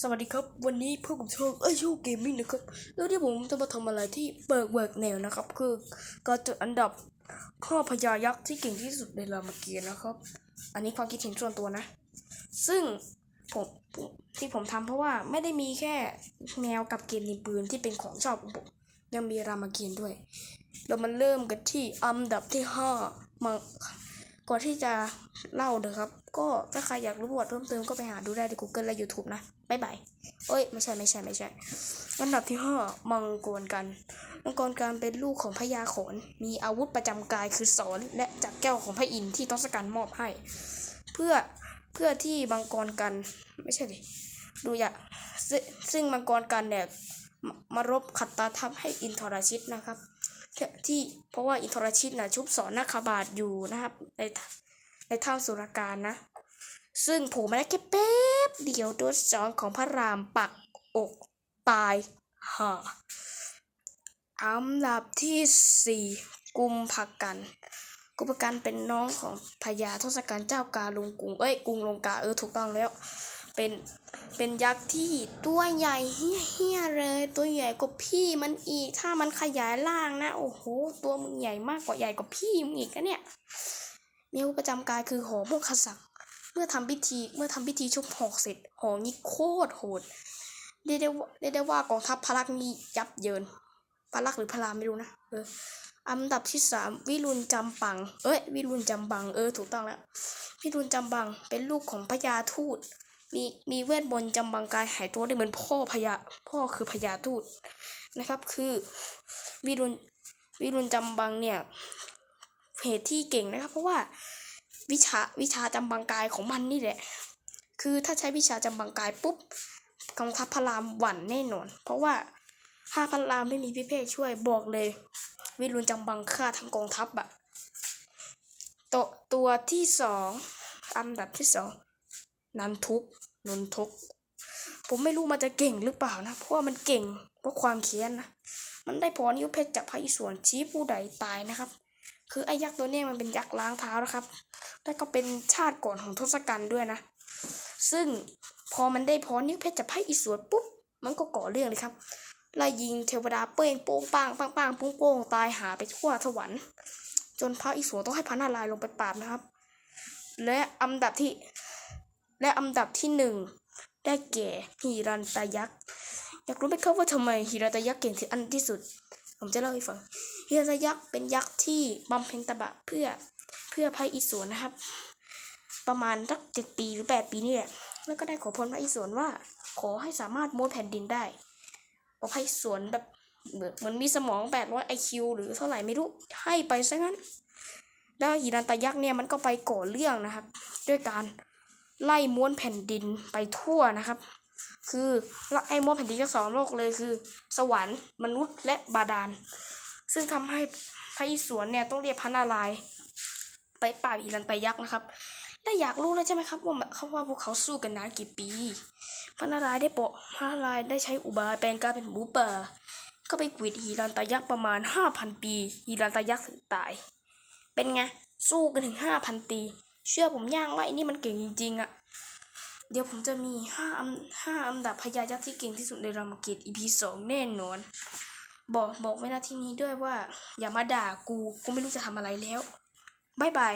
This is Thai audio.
สวัสดีครับ วันนี้พวกผมโชคเอ้ยโชคเกมมิ่งนะครับ แล้วที่ผมจะมาทำอะไรที่เบิกเบิกแนวนะครับ คือการจัดอันดับข้อพญายักษ์ที่เก่งที่สุดในรามเกียรติ์นะครับ อันนี้ความคิดเห็นส่วนตัวนะ ซึ่งผมที่ผมทำเพราะว่าไม่ได้มีแค่แมวกับเกมยิงปืนที่เป็นของชอบของผมยังมีรามเกียรติ์ด้วย เรามาเริ่มกันที่อันดับที่ห้ามาก่อนที่จะเล่าเด้อครับ ก็ถ้าใครอยากรู้ประวัติเพิ่มเติมก็ไปหาดูได้ใน Google และ YouTube นะบ๊ายบายเอ้ย ไม่ใช่ไม่ใช่ไม่ใช่อันดับที่ห้ามังกรกันมังกรการเป็นลูกของพญาโขน มีอาวุธประจำกายคือสอนและจักรแก้วของพระอินทร์ที่ทศกัณฐ์มอบให้ เพื่อเพื่อที่มังกรกันไม่ใช่ดิดูอย่าซึ่งซึ่งมังกรกันเนี่ยมารบขัดตาทับให้อินทรชิตนะครับ ที่เพราะว่าอินทรชิตนะชุบสอนนาคาบาทอยู่นะครับในในถ้ำสุรการนะ ซึ่งโผมมาได้แค่แป๊บเดียวโดนสองของพระรามปักอกตายห่าอันดับที่สี่กุมภกันกุมภกันเป็นน้องของพญาทศกัณฐ์เจ้ากาลุงกุงเอ้ยกุงลงกาเออถูกต้องแล้ว เป็นเป็นยักษ์ที่ตัวใหญ่เฮี้ยเลย ตัวใหญ่กว่าพี่มันอีก ถ้ามันขยายร่างนะ โอ้โห ตัวมึงใหญ่มากกว่าใหญ่กว่าพี่มึงอีกนะเนี่ยมีอุประจำกายคือหอโมคสัก เมื่อทำพิธีเมื่อทำพิธีชุบหอกเสร็จหอกนี้โคตรโหดเรียกได้ว่าเรียกได้ว่ากองทัพพลักนี่ยับเยินพลักหรือพลามไม่รู้นะเอออันดับที่สามวิรุณจำปัง เอ้ยวิรุณจำบังเออถูกต้องแล้ววิรุณจำบังเป็นลูกของพญาทูตมีมีเวทมนต์จำบังกายหายตัวได้เหมือนพ่อพญาพ่อคือพญาทูตนะครับ คือวิรุณวิรุณจำบังเนี่ยเหตุที่เก่งนะครับ เพราะว่า วิชาวิชาจำบังกายของมันนี่แหละ คือถ้าใช้วิชาจำบังกายปุ๊บกองทัพพระรามหวั่นแน่นอน เพราะว่าถ้าพระรามไม่มีพี่เพศช่วยบอกเลย วิรุณจำบังฆ่าทั้งกองทัพอะตัวตัวที่สองอันดับที่สองนันทุกนนทุกผมไม่รู้มันจะเก่งหรือเปล่านะ เพราะว่ามันเก่งเพราะความเคียนนะ มันได้พอนิ้วเพชรจากพระอิศวรชี้ผู้ใดตายนะครับ คือไอ้ยักษ์ตัวนี้มันเป็นยักษ์ล้างเท้านะครับ แล้วก็เป็นชาติก่อนของทศกัณฐ์ด้วยนะ ซึ่งพอมันได้พอนิ้วเพชรจากพระอิศวรปุ๊บ มันก็ก่อเรื่องเลยครับ ไล่ยิงเทวดาเป้งโป้งปังปังปังปุ้งโป้งตายหาไปทั่วสวรรค์ จนพระอิศวรต้องให้พระนารายณ์ลงไปปราบนะครับ และอันดับที่ และอันดับที่หนึ่งได้แก่ฮิรันตายักษ์ อยากรู้ไหมครับว่าทำไมฮิรันตายักษ์เก่งถึงอันที่สุด ผมจะเล่าให้ฟังฮิรันตายักษ์เป็นยักษ์ที่บำเพ็ญตบะเพื่อเพื่อพระอิศวรนะครับ ประมาณสักเจ็ดปีหรือแปดปีนี่แหละแล้วก็ได้ขอพรพระอิศวรว่า ขอให้สามารถม้วนแผ่นดินได้เพราะพระอิศวรแบบเหมือนมีสมองแปดร้อยไอคิวหรือเท่าไหร่ไม่รู้ให้ไปซะงั้นแล้วหิรันตยักษ์เนี่ยมันก็ไปก่อเรื่องนะครับ ด้วยการไล่ม้วนแผ่นดินไปทั่วนะครับ คือไอ้ม้วนแผ่นดินทั้งสองโลกเลยคือ สวรรค์มนุษย์และบาดาล ซึ่งทำให้พระอิศวรเนี่ยต้องเรียกพระนารายณ์ไปปราบอิรันตายักษ์นะครับและอยากรู้เลยใช่ไหมครับว่าเขาว่าพวกเขาสู้กันนานกี่ปี พระนารายณ์ได้โปะพระนารายณ์ได้ใช้อุบายแปลงกายเป็นหมูป่าก็ไปกวิดฮิรันตายักษ์ประมาณห้าพันปีฮิรันตายักษ์ถึงตาย เป็นไง สู้กันถึงห้าพันปี เชื่อผมย่างว่าไอ้นี่มันเก่งจริงๆอะ เดี๋ยวผมจะมีห้าอันห้าอันดับพญายักษ์ที่เก่งที่สุดในรามเกียรติ EP สองแน่นอน บอกบอกไว้นะที่นี้ด้วยว่า อย่ามาด่ากู กูไม่รู้จะทำอะไรแล้วบายบาย